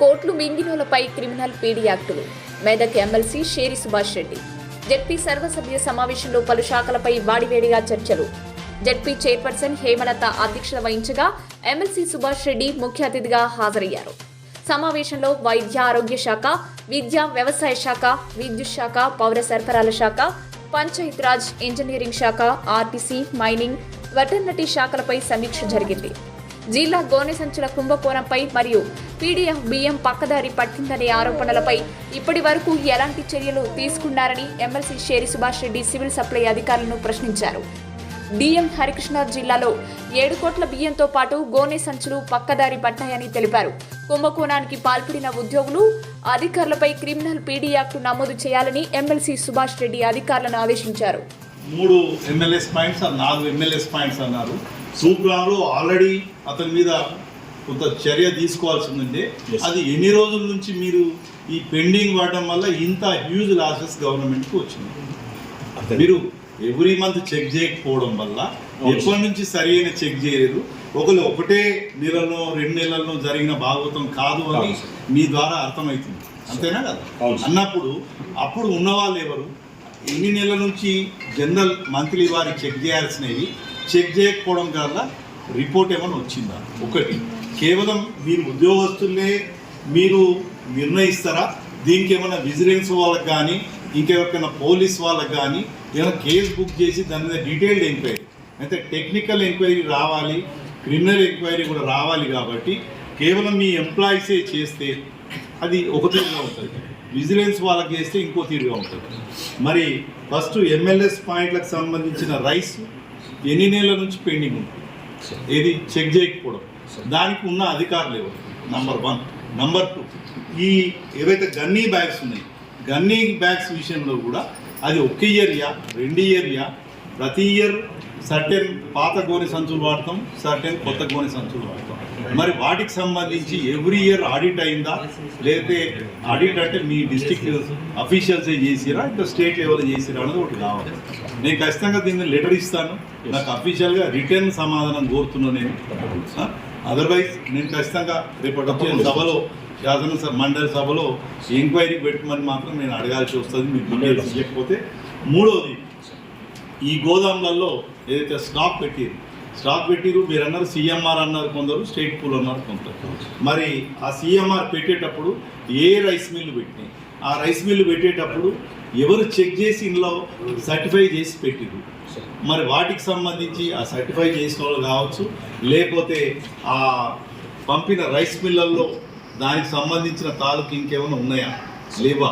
కోట్లు మింగినోలపై criminal PD యాక్టులు. మెదక్ ఎమ్మెల్సీ షేరి సుభాష్ రెడ్డి. జడ్పీ సర్వసభ్య సమావేశంలో పలు శాఖలపై వాడివేడిగా చర్చలు. జడ్పీ చైర్పర్సన్ హేమలత అధ్యక్షత వహించగా ఎమ్మెల్సీ సుభాష్ రెడ్డి ముఖ్య అతిథిగా హాజరయ్యారు. సమావేశంలో వైద్య ఆరోగ్య శాఖ విద్య వ్యవసాయ శాఖ విద్యుత్ శాఖ పౌర సరఫరాల శాఖ పంచాయతీరాజ్ ఇంజనీరింగ్ శాఖ ఆర్టీసీ మైనింగ్ వెటర్నటీ శాఖలపై సమీక్ష జరిగింది. జిల్లా గోనె సంచుల కుంభకోణంపై మరియు పీడీఎఫ్ బియ్యం పక్కదారి పట్టిందనే ఆరోపణలపై ఇప్పటి వరకు ఎలాంటి చర్యలు తీసుకున్నారని MLC Sheri Subhash Reddy civil supply అధికారులను ప్రశ్నించారు. డిఎం హరికృష్ణ జిల్లాలో ఏడు కోట్ల బియ్యంతో పాటు గోనె సంచులు పక్కదారి పట్టాయని తెలిపారు. కుంభకోణానికి పాల్పడిన ఉద్యోగులు అధికారులపై క్రిమినల్ పీడీ యాక్టు నమోదు చేయాలని ఎమ్మెల్సీ సుభాష్ రెడ్డి అధికారులను ఆదేశించారు. మూడు ఎమ్మెల్యేస్ పాయింట్స్ ఆ నాలుగు ఎమ్మెల్యేస్ పాయింట్స్ అన్నారు సూప్రాంలో ఆల్రెడీ అతని మీద కొంత చర్య తీసుకోవాల్సి ఉందంటే Yes. అది ఎన్ని రోజుల నుంచి మీరు ఈ పెండింగ్ వాడడం వల్ల ఇంత హ్యూజ్ లాసెస్ గవర్నమెంట్కి వచ్చింది మీరు ఎవ్రీ మంత్ చెక్ చేయకపోవడం వల్ల. ఎప్పటి నుంచి సరి అయిన చెక్ చేయలేదు ఒకరు ఒకటే నెలలో రెండు నెలల్లో జరిగిన భాగవతం కాదు అని. మీ ద్వారా అర్థమవుతుంది అంతేనా కదా. అన్నప్పుడు అప్పుడు ఉన్నవాళ్ళు ఎవరు ఎన్ని నెలల నుంచి జనరల్ మంత్లీ వారి చెక్ చేయాల్సినవి? చెక్ చేయకపోవడం వల్ల రిపోర్ట్ ఏమైనా వచ్చిందా? ఒకటి కేవలం మీరు ఉద్యోగస్తులే మీరు నిర్ణయిస్తారా? దీనికి ఏమైనా విజిలెన్స్ వాళ్ళకి కానీ ఇంకెవరికైనా పోలీస్ వాళ్ళకి కానీ ఏమైనా కేసు బుక్ చేసి దాని మీద డీటెయిల్డ్ ఎంక్వైరీ? అయితే టెక్నికల్ ఎంక్వైరీ రావాలి క్రిమినల్ ఎంక్వైరీ కూడా రావాలి కాబట్టి కేవలం మీ ఎంప్లాయీసే చేస్తే అది ఒకటేగా ఉంటుంది. విజిలెన్స్ వాళ్ళకి చేస్తే ఇంకో తీరుగా ఉంటుంది. మరి ఫస్ట్ ఎమ్మెల్యేస్ పాయింట్లకు సంబంధించిన రైస్ ఎన్ని నెలల నుంచి పెండింగ్ ఉంటుంది ఏది చెక్ చేయకపోవడం. దానికి ఉన్న అధికారులు ఎవరు? నంబర్ వన్ నంబర్ టూ ఈ ఏవైతే గన్నీ బ్యాగ్స్ ఉన్నాయి గన్నీ బ్యాగ్స్ విషయంలో కూడా అది ఒక ఇయర్యా రెండు ఇయర్యా? ప్రతి ఇయర్ సర్టెన్ పాత గోని సంచులు వాడతాం సర్టెన్ కొత్త గోని సంచులు వాడతాం. మరి వాటికి సంబంధించి ఎవ్రీ ఇయర్ ఆడిట్ అయిందా? లేకపోతే ఆడిట్ అంటే మీ డిస్ట్రిక్ట్ అఫీషియల్స్ చేసిరా? ఇంకా స్టేట్ లెవెల్ చేసిరా? అనేది ఒకటి కావాలి. నేను ఖచ్చితంగా దీన్ని లెటర్ ఇస్తాను. నాకు అఫీషియల్గా రిటర్న్ సమాధానం కోరుతున్నాను నేను. అదర్వైజ్ నేను ఖచ్చితంగా రేపటి వచ్చే సభలో శాసనసభ మండలి సభలో ఎంక్వైరీ పెట్టమని మాత్రం నేను అడగాల్సి వస్తుంది. మీకు డీటెయిల్స్ ఇవ్వకపోతే మూడోది ఈ గోదాములలో ఏదైతే స్టాక్ పెట్టింది స్టాక్ పెట్టిరు మీరు అన్నారు సీఎంఆర్ అన్నారు కొందరు స్టేట్ పూల్ అన్నారు కొందరు. మరి ఆ సీఎంఆర్ పెట్టేటప్పుడు ఏ రైస్ మిల్లు పెట్టినాయి? ఆ రైస్ మిల్లు పెట్టేటప్పుడు ఎవరు చెక్ చేసి ఇందులో సర్టిఫై చేసి పెట్టిరు మరి వాటికి సంబంధించి ఆ సర్టిఫై చేసిన వాళ్ళు కావచ్చు లేకపోతే ఆ పంపిన రైస్ మిల్లల్లో దానికి సంబంధించిన తాలూకు ఇంకేమైనా ఉన్నాయా? లేవా?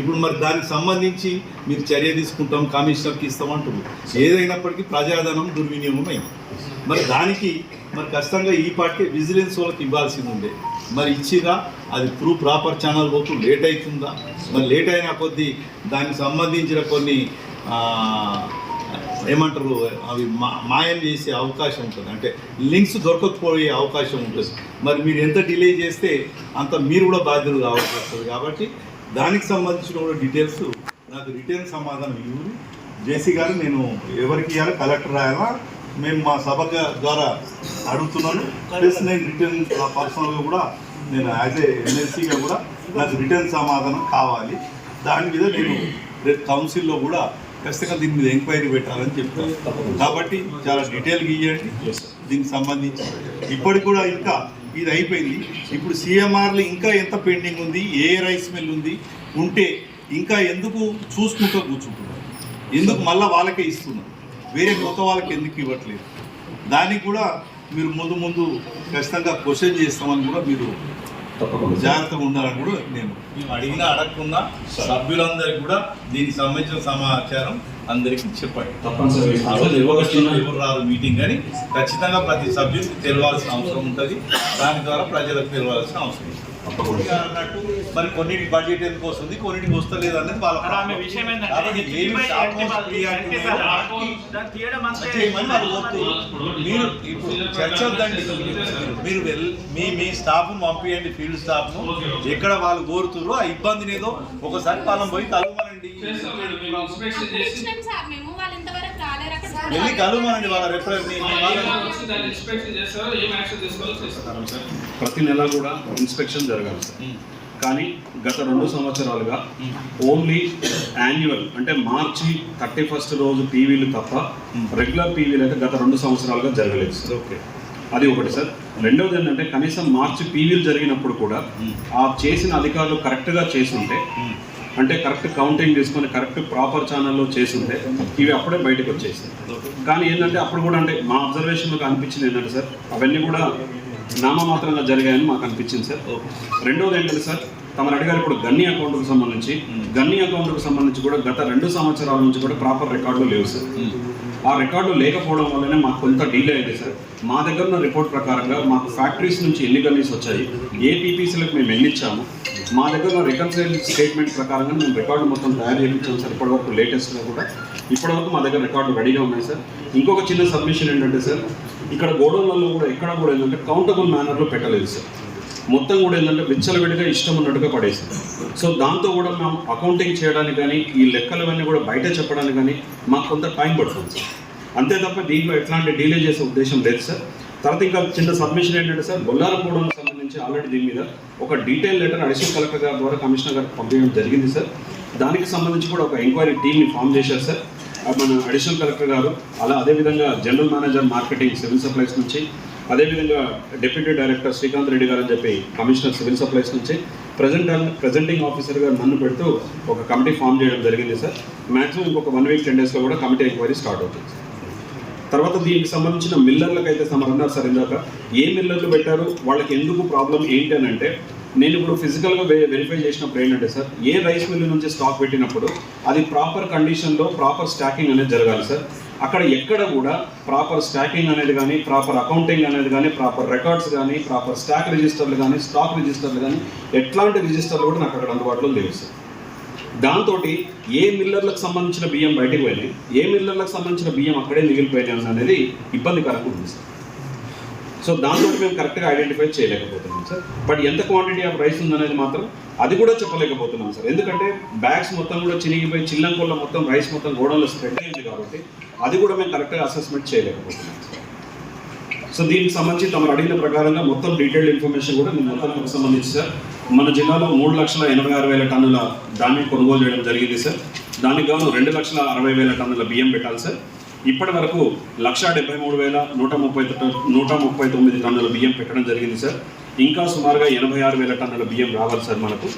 ఇప్పుడు మరి దానికి సంబంధించి మీరు చర్య తీసుకుంటాం కమిషనర్కి ఇస్తామంటున్నారు ఏదైనప్పటికీ ప్రజాధనం దుర్వినియోగం అయింది మరి దానికి మరి ఖచ్చితంగా ఈ పాటికే విజిలెన్స్ వాళ్ళకి ఇవ్వాల్సింది ఉండే. మరి ఇచ్చిరా అది ప్రూ ప్రాపర్ ఛానల్ పోతూ లేట్ అవుతుందా? మరి లేట్ అయిన కొద్దీ దానికి సంబంధించిన కొన్ని ఏమంటారు అవి మా మాయం చేసే అవకాశం ఉంటుంది. అంటే లింక్స్ దొరకకపోయే అవకాశం ఉంటుంది. మరి మీరు ఎంత డిలే చేస్తే అంత మీరు కూడా బాధ్యులు కావాల్సి వస్తుంది. కాబట్టి దానికి సంబంధించిన కూడా డీటెయిల్స్ నాకు రిటర్న్ సమాధానం ఇవ్వరు జేసీ గారు నేను ఎవరికి ఇవ్వాలి కలెక్టర్ రాయాలా? మేము మా సభ ద్వారా అడుగుతున్నాను. ప్లస్ నేను రిటర్న్ పర్సనల్గా కూడా నేను యాజ్ ఏ ఎమ్మెల్సీగా కూడా నాకు రిటర్న్ సమాధానం కావాలి. దాని మీద నేను రేపు కౌన్సిల్లో కూడా ఖచ్చితంగా దీని మీద ఎంక్వైరీ పెట్టాలని చెప్తాను. కాబట్టి చాలా డీటెయిల్గా ఇవ్వండి దీనికి సంబంధించి ఇప్పటికి కూడా ఇంకా ఇది అయిపోయింది. ఇప్పుడు సీఎంఆర్లు ఇంకా ఎంత పెండింగ్ ఉంది ఏ రైస్ మిల్ ఉంది ఉంటే ఇంకా ఎందుకు చూసుకుంటూ కూర్చుంటున్నారు? ఎందుకు మళ్ళీ వాళ్ళకే ఇస్తున్నారు? వేరే కొత్త వాళ్ళకి ఎందుకు ఇవ్వట్లేదు? దానికి కూడా మీరు ముందు ముందు ఖచ్చితంగా క్వశ్చన్ చేస్తామని కూడా మీరు తప్పకుండా. జాగ్రత్తగా ఉండాలని కూడా నేను అడిగినా అడగకుండా సభ్యులందరికీ కూడా దీనికి సంబంధించిన సమాచారం అందరికీ చెప్పండి తప్పనిసరి ఆ రోజు ఎవరు రాదు మీటింగ్ కానీ ఖచ్చితంగా ప్రతి సభ్యుడికి తెలవాల్సిన అవసరం ఉంటుంది. దాని ద్వారా ప్రజలకు తెలవాల్సిన అవసరం అన్నట్టు మరి కొన్నిటి బడ్జెట్ ఎందుకు వస్తుంది కొన్నిటికి వస్తలేదు అనేది వాళ్ళ మరి విషయం ఇప్పుడు చర్చ వద్దండి మీరు. మీ మీ స్టాఫ్ పంపించండి ఫీల్డ్ స్టాఫ్ ఎక్కడ వాళ్ళు కోరుతుర్రో ఆ ఇబ్బందిని ఏదో ఒకసారి వాళ్ళని పోయి సార్ మేము వాళ్ళు ఇంతవరకు రాలేరు. అక్కడ వెళ్ళి కలవమనండి వాళ్ళ రెఫరెన్స్ ప్రతి నెల కూడా ఇన్స్పెక్షన్ జరగాలి సార్. కానీ గత రెండు సంవత్సరాలుగా ఓన్లీ యాన్యువల్ అంటే మార్చి థర్టీ ఫస్ట్ రోజు పీవీలు తప్ప రెగ్యులర్ పీవీలు అయితే గత రెండు సంవత్సరాలుగా జరగలేదు సార్. ఓకే. అది ఒకటి సార్. రెండవది ఏంటంటే కనీసం మార్చి పీవీలు జరిగినప్పుడు కూడా ఆ చేసిన అధికారులు కరెక్ట్గా చేసుంటే అంటే కరెక్ట్ కౌంటింగ్ తీసుకొని కరెక్ట్ ప్రాపర్ ఛానల్లో చేసింటే ఇవి అప్పుడే బయటకు వచ్చేసాయి కానీ ఏంటంటే అప్పుడు కూడా అంటే మా అబ్జర్వేషన్లో అనిపించింది ఏంటంటే సార్ అవన్నీ కూడా నామమాత్రంగా జరిగాయని మాకు అనిపించింది సార్. రెండోది ఏంటంటే సార్ తమరు అడిగారు ఇప్పుడు గన్ని అకౌంట్కు సంబంధించి. గన్ని అకౌంట్కు సంబంధించి కూడా గత రెండు సంవత్సరాల నుంచి కూడా ప్రాపర్ రికార్డులు లేవు సార్. ఆ రికార్డు లేకపోవడం వల్లనే మాకు కొంత డీలే అయింది సార్. మా దగ్గర ఉన్న రిపోర్ట్ ప్రకారంగా మాకు ఫ్యాక్టరీస్ నుంచి ఎన్ని గన్నీస్ వచ్చాయి ఏ పీపీసీలకు మేము ఎన్నిచ్చాము మా దగ్గర ఉన్న రికన్సైల్ స్టేట్మెంట్ ప్రకారంగా మేము రికార్డు మొత్తం తయారు చేయించాం సార్. ఇప్పటివరకు లేటెస్ట్గా కూడా. ఇప్పటివరకు మా దగ్గర రికార్డు రెడీగా ఉన్నాయి సార్. ఇంకొక చిన్న సబ్మిషన్ ఏంటంటే సార్ ఇక్కడ గోడౌన్లలో కూడా ఎక్కడ కూడా ఏంటంటే కౌంటబుల్ మేనర్లో పెట్టలేదు సార్. మొత్తం కూడా ఏంటంటే విచ్చలవిడిగా ఇష్టం ఉన్నట్టుగా పడేసింది. సో దాంతో కూడా మేము అకౌంటింగ్ చేయడానికి కానీ ఈ లెక్కలవన్నీ కూడా బయట చెప్పడానికి కానీ మాకు కొంత టైం పడుతుంది సార్. అంతే తప్ప దీంట్లో ఎట్లాంటి డీలే చేసే ఉద్దేశం లేదు సార్. తర్వాత ఇంకా చిన్న సబ్మిషన్ ఏంటంటే సార్ బొల్లారపూడానికి సంబంధించి ఆల్రెడీ దీని మీద ఒక డీటెయిల్ లెటర్ అడిషనల్ కలెక్టర్ గారి ద్వారా కమిషనర్ గారికి పంపించడం జరిగింది సార్. దానికి సంబంధించి కూడా ఒక ఎంక్వైరీ టీమ్ని ఫామ్ చేశారు సార్. మన అడిషనల్ కలెక్టర్ గారు అలా అదేవిధంగా general manager marketing civil supplies నుంచి అదేవిధంగా డిప్యూటీ డైరెక్టర్ శ్రీకాంత్ రెడ్డి గారు అని చెప్పి కమిషనర్ సివిల్ సప్లైస్ నుంచి ప్రజెంట్ ప్రజెంటింగ్ ఆఫీసర్గా నన్ను పెడుతూ ఒక కమిటీ ఫామ్ చేయడం జరిగింది సార్. మ్యాక్సిమం ఇంకొక వన్ వీక్ టెన్ డేస్లో కూడా కమిటీ ఎంక్వైరీ స్టార్ట్ అవుతుంది సార్. తర్వాత దీనికి సంబంధించిన మిల్లర్లకు అయితే సమర్ అన్నారు సార్ ఇందాక. ఏ మిల్లర్లు పెట్టారు? వాళ్ళకి ఎందుకు ప్రాబ్లం ఏంటి అని అంటే నేను ఇప్పుడు ఫిజికల్గా వె వెరిఫై చేసినప్పుడు ఏంటంటే సార్ ఏ రైస్ మిల్లు నుంచి స్టాక్ పెట్టినప్పుడు అది ప్రాపర్ కండిషన్లో ప్రాపర్ స్టాకింగ్ అనేది జరగాలి సార్. అక్కడ ఎక్కడ కూడా ప్రాపర్ స్టాకింగ్ అనేది కానీ ప్రాపర్ అకౌంటింగ్ అనేది కానీ ప్రాపర్ రికార్డ్స్ కానీ ప్రాపర్ స్టాక్ రిజిస్టర్లు కానీ స్టాక్ రిజిస్టర్లు కానీ ఎట్లాంటి రిజిస్టర్లు కూడా నాకు అక్కడ అందుబాటులో లేవు సార్. దాంతో ఏ మిల్లర్లకు సంబంధించిన బియ్యం బయటకు పోయినాయి ఏ మిల్లర్లకు సంబంధించిన బియ్యం అక్కడే మిగిలిపోయినాయి అనేది ఇబ్బందికరంగా ఉంది సార్. సో దాంతో మేము కరెక్ట్గా ఐడెంటిఫై చేయలేకపోతున్నాం సార్. బట్ ఎంత క్వాంటిటీ ఆఫ్ రైస్ ఉందనేది మాత్రం అది కూడా చెప్పలేకపోతున్నాం సార్. ఎందుకంటే బ్యాగ్స్ మొత్తం కూడా చినిగిపోయి చిల్లంకొల్ల మొత్తం రైస్ మొత్తం గోడంలో స్ప్రెడ్ అయింది కాబట్టి అది కూడా మేము కరెక్ట్గా అసెస్మెంట్ చేయలేకపోతున్నాం సో దీనికి సంబంధించి తమ అడిగిన ప్రకారంగా మొత్తం డీటెయిల్డ్ ఇన్ఫర్మేషన్ కూడా మేము మొత్తానికి సంబంధించి సార్ మన జిల్లాలో మూడు లక్షల ఎనభై ఆరు వేల టన్నుల ధాన్యం కొనుగోలు చేయడం జరిగింది సార్ దానికి గాను రెండు లక్షల అరవై వేల టన్నుల బియ్యం పెట్టాలి సార్ ఇప్పటి వరకు లక్ష డెబ్బై మూడు వేల నూట ముప్పై నూట ముప్పై తొమ్మిది టన్నుల బియ్యం పెట్టడం జరిగింది సార్ ఇంకా సుమారుగా ఎనభై ఆరు వేల టన్నుల బియ్యం రావాలి సార్ మనకు.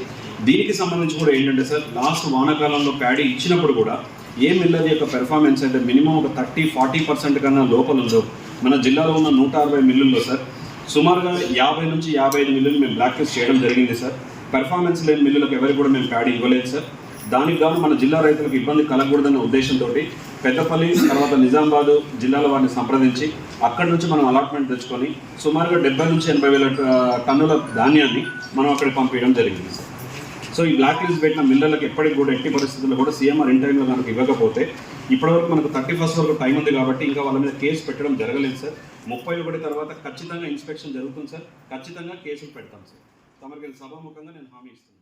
దీనికి సంబంధించి కూడా ఏంటంటే సార్ లాస్ట్ వానాకాలంలో ప్యాడీ ఇచ్చినప్పుడు కూడా ఏ మిల్లర్ యొక్క పెర్ఫార్మెన్స్ అయితే మినిమం ఒక థర్టీ ఫార్టీ పర్సెంట్ కన్నా లోపల ఉందో మన జిల్లాలో ఉన్న నూట అరవై మిల్లుల్లో సార్ సుమారుగా యాభై నుంచి యాభై ఐదు మిల్లులు మేము బ్లాక్ లిస్ట్ చేయడం జరిగింది సార్ పెర్ఫార్మెన్స్ లేని మిల్లులకు ఎవరికి కూడా మేము ప్యాడీ ఇవ్వలేదు సార్ దానికి గాను మన జిల్లా రైతులకు ఇబ్బంది కలగకూడదన్న ఉద్దేశంతో పెద్దపల్లి తర్వాత నిజామాబాద్ జిల్లాల వారిని సంప్రదించి అక్కడి నుంచి మనం అలాట్మెంట్ తెచ్చుకొని సుమారుగా డెబ్బై నుంచి ఎనభై వేల టన్నుల ధాన్యాన్ని మనం అక్కడికి పంపించడం జరిగింది సార్ సో ఈ బ్లాక్ లిస్ట్ పెట్టిన మిల్లర్లకు ఎప్పటికి కూడా ఎట్టి పరిస్థితుల్లో కూడా సీఎంఆర్ ఇన్ టైంలో మనకు ఇవ్వకపోతే ఇప్పటివరకు మనకు థర్టీ ఫస్ట్ వరకు టైం ఉంది కాబట్టి ఇంకా వాళ్ళ మీద కేసు పెట్టడం జరగలేదు సార్. ముప్పై ఒకటి తర్వాత ఖచ్చితంగా ఇన్స్పెక్షన్ జరుగుతుంది సార్. ఖచ్చితంగా కేసులు పెడతాం సార్. తమరికి సభాముఖంగా నేను హామీ ఇస్తున్నాను.